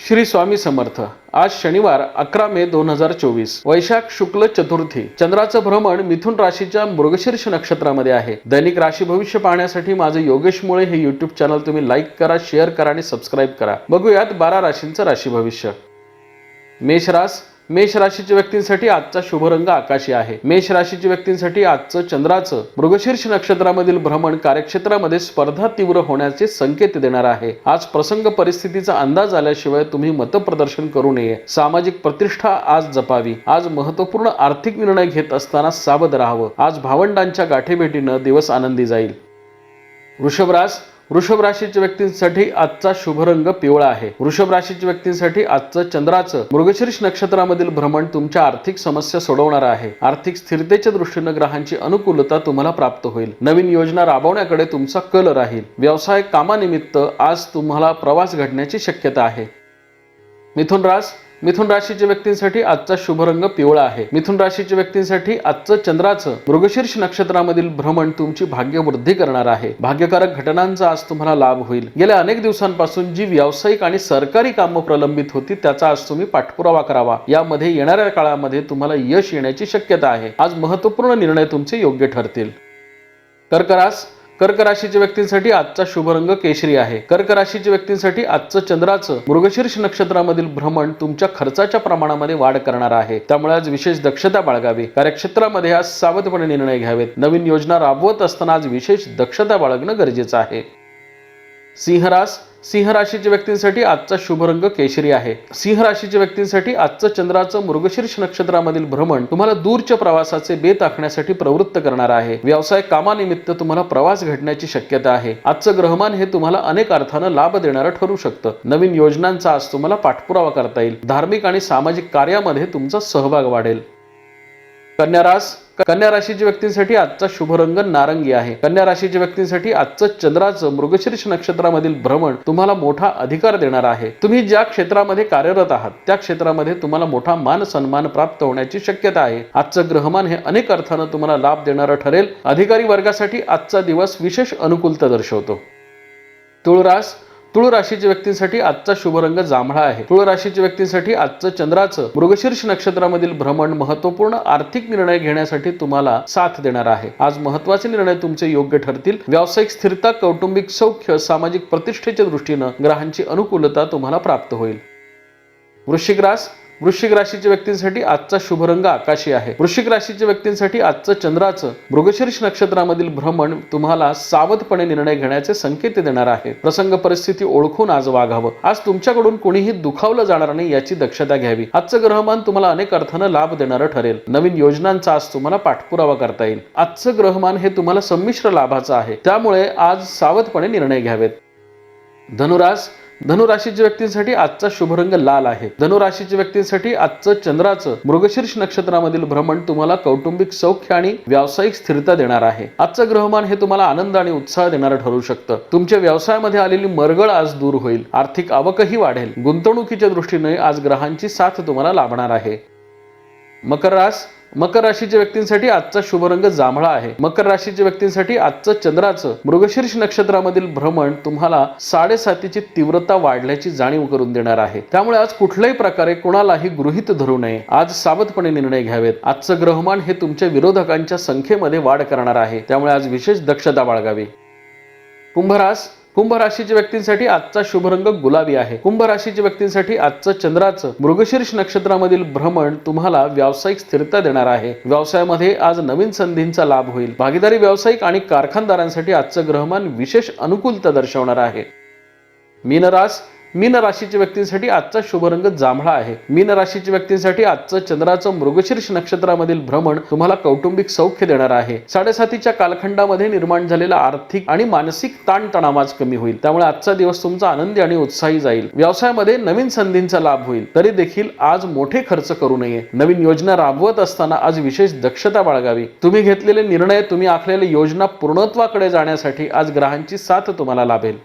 श्री स्वामी समर्थ. आज शनिवार अकरा मे दोन हजार चोवीस. वैशाख शुक्ल चतुर्थी. चंद्राचं भ्रमण मिथुन राशीच्या मृगशीर्ष नक्षत्रामध्ये आहे. दैनिक राशी भविष्य पाहण्यासाठी माझं योगेश मुळे हे युट्यूब चॅनल तुम्ही लाईक करा शेअर करा आणि सबस्क्राईब करा. बघूयात बारा राशींचं राशी भविष्य. मेष रास मेष राशीच्या व्यक्तींसाठी आजचा शुभ रंग आकाशी आहे. मेष राशीच्या व्यक्तींसाठी आजचं चंद्राचं मृगशीर्ष नक्षत्रामधील भ्रमण कार्यक्षेत्रामध्ये स्पर्धा तीव्र होण्याचे संकेत देणार आहे. आज प्रसंग परिस्थितीचा अंदाज आल्याशिवाय तुम्ही मतप्रदर्शन करू नये. सामाजिक प्रतिष्ठा आज जपावी. आज महत्त्वपूर्ण आर्थिक निर्णय घेत असताना सावध राहावं. आज भावंडांच्या गाठीभेटीनं दिवस आनंदी जाईल. वृषभरास वृषभ राशीच्या व्यक्तींसाठी आजचा शुभ रंग पिवळा आहे. वृषभ राशीच्या व्यक्तींसाठी आजचं चंद्राचं मृगशीर्ष नक्षत्रामधील भ्रमण तुमच्या आर्थिक समस्या सोडवणार आहे. आर्थिक स्थिरतेच्या दृष्टीनं ग्रहांची अनुकूलता तुम्हाला प्राप्त होईल. नवीन योजना राबवण्याकडे तुमचा कल राहील. व्यवसाय कामानिमित्त आज तुम्हाला प्रवास घडण्याची शक्यता आहे. मिथुन रास मिथुन राशीच्या व्यक्तींसाठी आजचा शुभ रंग पिवळा आहे. मिथुन राशीच्या व्यक्तींसाठी आजचं चंद्राचं मृगशीर्ष नक्षत्रामधील भ्रमण तुमची भाग्यवृद्धी करणार आहे. भाग्यकारक घटनांचा आज तुम्हाला लाभ होईल. गेल्या अनेक दिवसांपासून जी व्यावसायिक आणि सरकारी कामं प्रलंबित होती त्याचा आज तुम्ही पाठपुरावा करावा. यामध्ये येणाऱ्या काळामध्ये तुम्हाला यश येण्याची शक्यता आहे. आज महत्त्वपूर्ण निर्णय तुमचे योग्य ठरतील. कर्करास कर्क राशीच्या व्यक्तींसाठी आजचा शुभ रंग केशरी आहे. कर्क राशीच्या व्यक्तींसाठी आजचं चंद्राचं मृगशीर्ष नक्षत्रामधील भ्रमण तुमच्या खर्चाच्या प्रमाणामध्ये वाढ करणार आहे. त्यामुळे आज विशेष दक्षता बाळगावी. कार्यक्षेत्रामध्ये आज सावधपणे निर्णय घ्यावेत. नवीन योजना राबवत असताना आज विशेष दक्षता बाळगणं गरजेचं आहे. सिंहरास सिंह राशीच्या व्यक्तींसाठी आजचा शुभ रंग केशरी आहे. सिंह राशीच्या व्यक्तींसाठी आजचं चंद्राचं मृगशीर्ष नक्षत्रामधील भ्रमण तुम्हाला दूरच्या प्रवासाचे बेत आखण्यासाठी प्रवृत्त करणार आहे. व्यवसाय कामानिमित्त तुम्हाला प्रवास घडण्याची शक्यता आहे. आजचं ग्रहमान हे तुम्हाला अनेक अर्थानं लाभ देणारं ठरू शकतं. नवीन योजनांचा आज तुम्हाला पाठपुरावा करता येईल. धार्मिक आणि सामाजिक कार्यामध्ये तुमचा सहभाग वाढेल. कन्या रास कन्या राशीच्या व्यक्तींसाठी आजचा शुभ रंग नारंगी आहे. कन्या राशीच्या व्यक्तींसाठी आजचं चंद्राचं मृगशीर्ष नक्षत्रामधील भ्रमण तुम्हाला मोठा अधिकार देणार आहे. तुम्ही ज्या क्षेत्रामध्ये कार्यरत आहात त्या क्षेत्रामध्ये तुम्हाला मोठा मान सन्मान प्राप्त होण्याची शक्यता आहे. आजचं ग्रहमान हे अनेक अर्थानं तुम्हाला लाभ देणारं ठरेल. अधिकारी वर्गासाठी आजचा दिवस विशेष अनुकूलता दर्शवतो. तुळरास तुळ राशीच्या व्यक्तींसाठी आजचा शुभ रंग जांभळा आहे. तुळ राशीच्या व्यक्तींसाठी आजचं चंद्राचं मृगशीर्ष नक्षत्रामधील भ्रमण महत्त्वपूर्ण आर्थिक निर्णय घेण्यासाठी तुम्हाला साथ देणार आहे. आज महत्त्वाचे निर्णय तुमचे योग्य ठरतील. व्यावसायिक स्थिरता कौटुंबिक सौख्य सामाजिक प्रतिष्ठेच्या दृष्टीनं ग्रहांची अनुकूलता तुम्हाला प्राप्त होईल. वृश्चिक रास वृश्चिक राशीच्या व्यक्तींसाठी आजचा शुभ रंग आकाशी आहे. वृश्चिक राशीच्या व्यक्तींसाठी आजचं चंद्राचं मृगशीर्ष नक्षत्रामधील भ्रमण तुम्हाला सावधपणे निर्णय घेण्याचे संकेत देणार आहे. प्रसंग परिस्थिती ओळखून आज वागावं आज तुमच्याकडून कोणीही दुखावलं जाणार नाही याची दक्षता घ्यावी. आजचं ग्रहमान तुम्हाला अनेक अर्थानं लाभ देणारं ठरेल. नवीन योजनांचा आज तुम्हाला पाठपुरावा करता येईल. आजचं ग्रहमान हे तुम्हाला संमिश्र लाभाचं आहे. त्यामुळे आज सावधपणे निर्णय घ्यावेत. धनुरास धनुराशीच्या व्यक्तींसाठी आजचा शुभरंग लाल आहे. धनुराशीच्या व्यक्तींसाठी आजचं चंद्राचं मृगशीर्ष नक्षत्रामधील भ्रमण तुम्हाला कौटुंबिक सौख्य आणि व्यावसायिक स्थिरता देणार आहे. आजचं ग्रहमान हे तुम्हाला आनंद आणि उत्साह देणारं ठरू शकतं. तुमच्या व्यवसायामध्ये आलेली मरगळ आज दूर होईल. आर्थिक आवकही वाढेल. गुंतवणुकीच्या दृष्टीने आज ग्रहांची साथ तुम्हाला लाभणार आहे. मकर रास मकर राशीच्या व्यक्तींसाठी आजचा शुभ रंग जांभळा आहे. मकर राशीच्या व्यक्तींसाठी आजचं चंद्राचं मृगशीर्ष नक्षत्रामधील भ्रमण तुम्हाला साडेसातीची तीव्रता वाढल्याची जाणीव करून देणार आहे. त्यामुळे आज कुठल्याही प्रकारे कोणालाही गृहित धरू नये. आज सावधपणे निर्णय घ्यावेत. आजचं ग्रहमान हे तुमच्या विरोधकांच्या संख्येमध्ये वाढ करणार आहे. त्यामुळे आज विशेष दक्षता बाळगावी. कुंभरास कुंभ राशीच्या व्यक्तींसाठी आजचा शुभ रंग गुलाबी आहे. कुंभ राशीच्या व्यक्तींसाठी आजचं चंद्राचं मृगशीर्ष नक्षत्रामधील भ्रमण तुम्हाला व्यावसायिक स्थिरता देणार आहे. व्यवसायामध्ये आज नवीन संधींचा लाभ होईल. भागीदारी व्यावसायिक आणि कारखानदारांसाठी आजचं ग्रहमान विशेष अनुकूलता दर्शवणार आहे. मीनरास मीन राशीच्या व्यक्तींसाठी आजचा शुभरंग जांभळा आहे. मीन राशीच्या व्यक्तींसाठी आजचं चंद्राचं मृगशीर्ष नक्षत्रामधील भ्रमण तुम्हाला कौटुंबिक सौख्य देणार आहे. साडेसातीच्या कालखंडामध्ये निर्माण झालेला आर्थिक आणि मानसिक ताणतणाव आज कमी होईल. त्यामुळे आजचा दिवस तुमचा आनंदी आणि उत्साही जाईल. व्यवसायामध्ये नवीन संधींचा लाभ होईल. तरी देखील आज मोठे खर्च करू नये. नवीन योजना राबवत असताना आज विशेष दक्षता बाळगावी. तुम्ही घेतलेले निर्णय तुम्ही आखलेल्या योजना पूर्णत्वाकडे जाण्यासाठी आज ग्रहांची साथ तुम्हाला लाभेल.